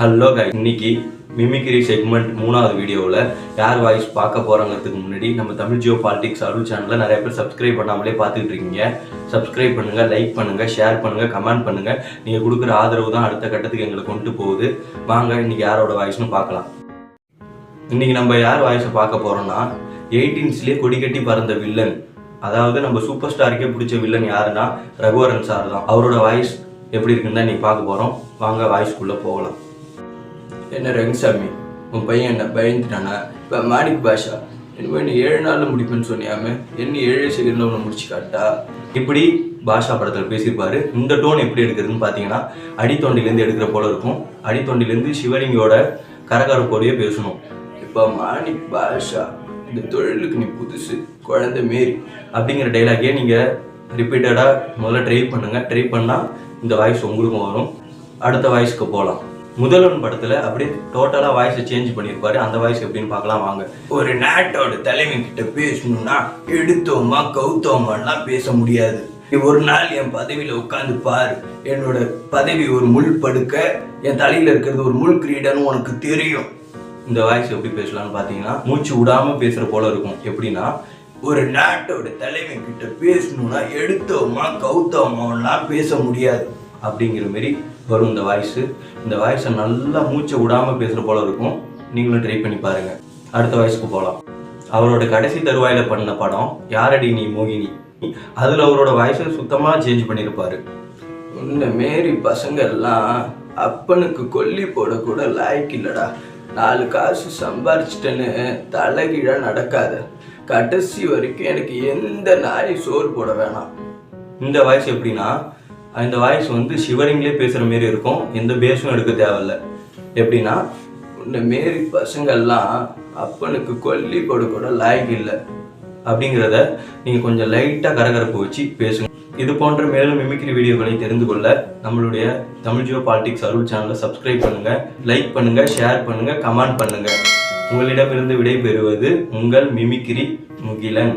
Hello கை இன்னைக்கு mimicry segment மூணாவது வீடியோவில் யார் வாய்ஸ் பார்க்க போகிறாங்கிறதுக்கு முன்னாடி நம்ம தமிழ் ஜியோ பாலிடிக்ஸ் அருள் சேனலில் நிறைய பேர் சப்ஸ்கிரைப் பண்ணாமலே பார்த்துக்கிட்டு இருக்கீங்க. சப்ஸ்கிரைப் பண்ணுங்கள் லைக் பண்ணுங்கள் ஷேர் பண்ணுங்கள் கமெண்ட் பண்ணுங்கள் நீங்கள் கொடுக்குற ஆதரவு தான் அடுத்த கட்டத்துக்கு எங்களை கொண்டு போகுது. வாங்க இன்னைக்கு யாரோட வாய்ஸ்னு பார்க்கலாம். இன்றைக்கி நம்ம யார் வாய்ஸை பார்க்க போகிறோம்னா எயிட்டீன்ஸ்லேயே கொடி கட்டி பறந்த வில்லன் அதாவது நம்ம சூப்பர் ஸ்டாருக்கே பிடிச்ச வில்லன் யாருன்னா ரகுவரன் சார் தான். அவரோட வாய்ஸ் எப்படி இருக்குன்னு தான் நீ பார்க்க போகிறோம் வாங்க வாய்ஸ்க்குள்ளே போகலாம். என்ன ரங்கசாமி உன் பையன் என்ன பயந்துட்டானா? இப்போ மாணிக் பாஷா இனிமேல் நீ ஏழு நாளில் முடிப்பேன்னு சொன்னியாமே என்ன ஏழு செகண்டில் ஒன்று முடிச்சு காட்டா? இப்படி பாஷா படத்தில் பேசியிருப்பாரு. இந்த டோன் எப்படி எடுக்கிறதுன்னு பார்த்தீங்கன்னா அடித்தொண்டிலேருந்து எடுக்கிற போல இருக்கும். அடித்தொண்டிலேருந்து சிவலிங்கோட கரகரப்போடையே பேசணும். இப்போ மாணிக் பாஷா இந்த தொழிலுக்கு நீ புதுசு குழந்தை மாரி அப்படிங்கிற டைலாகே நீங்கள் ரிப்பீட்டடாக முதல்ல ட்ரை பண்ணுங்கள் ட்ரை பண்ணால் இந்த வாய்ஸ் உங்களுக்கும் வரும். அடுத்த வாய்ஸ்க்கு போகலாம் முதல்வன் படத்துல அப்படியே டோட்டலா வாய்ஸை சேஞ்ச் பண்ணியிருப்பாரு. அந்த வாய்ஸ் எப்படின்னு பார்க்கலாம் வாங்க. ஒரு நாட்டோட தலைமை கிட்ட பேசணும்னா எடுத்தோமா கௌத்தோமாலாம் பேச முடியாது. ஒரு நாள் என் பதவியில உட்காந்து பாரு. என்னோட பதவி ஒரு முள் படுக்க என் தலையில இருக்கிறது ஒரு முள் கிரீடன்னு உனக்கு தெரியும். இந்த வாய்ஸ் எப்படி பேசலாம்னு பார்த்தீங்கன்னா மூச்சு விடாம பேசுற போல இருக்கும். எப்படின்னா ஒரு நாட்டோட தலைமை கிட்ட பேசணும்னா எடுத்தோமா கௌத்தோமாலாம் பேச முடியாது. அப்படிங்கிற மாரி வரும் இந்த வாய்ஸு இந்த வாய்ஸை நல்லா மூச்சை விடாம பேசுற போல இருக்கும். நீங்களும் ட்ரை பண்ணி பாருங்க. அடுத்த வாய்ஸ்க்கு போகலாம் அவரோட கடைசி தருவாயில பண்ண படம் யாரடி நீ மோகினி? அதுல அவரோட வாய்ஸை சுத்தமா சேஞ்ச் பண்ணியிருப்பாரு உன்ன மாரி பசங்க எல்லாம் அப்பனுக்கு கொல்லி போட கூட லாய்க்கு இல்லடா. நாலு காசு சம்பாரிச்சிட்டேன்னு தலைகீழா நடக்காத. கடைசி வரைக்கும் எனக்கு எந்த நாய் சோறு போட வேணாம். இந்த வாய்ஸ் எப்படின்னா அந்த வாய்ஸ் வந்து ஷிவரிங்லேயே பேசுகிற மாரி இருக்கும். எந்த பேஸும் எடுக்க தேவையில்ல. எப்படின்னா இந்த மாரி பசங்கள்லாம் அப்பனுக்கு கொல்லி போட கூட லாய்க்கு இல்லை. அப்படிங்கிறத நீங்கள் கொஞ்சம் லைட்டாக கரகரப்பு வச்சு பேசுங்க. இது போன்ற மேலும் மிமிக்ரி வீடியோக்களை தெரிந்து கொள்ள நம்மளுடைய தமிழ் ஜியோ பாலிடிக்ஸ் அருள் சேனலை சப்ஸ்கிரைப் பண்ணுங்கள் லைக் பண்ணுங்கள் ஷேர் பண்ணுங்கள் கமெண்ட் பண்ணுங்கள் உங்களிடமிருந்து விடை பெறுவது உங்கள் மிமிக்ரி முகிலன்.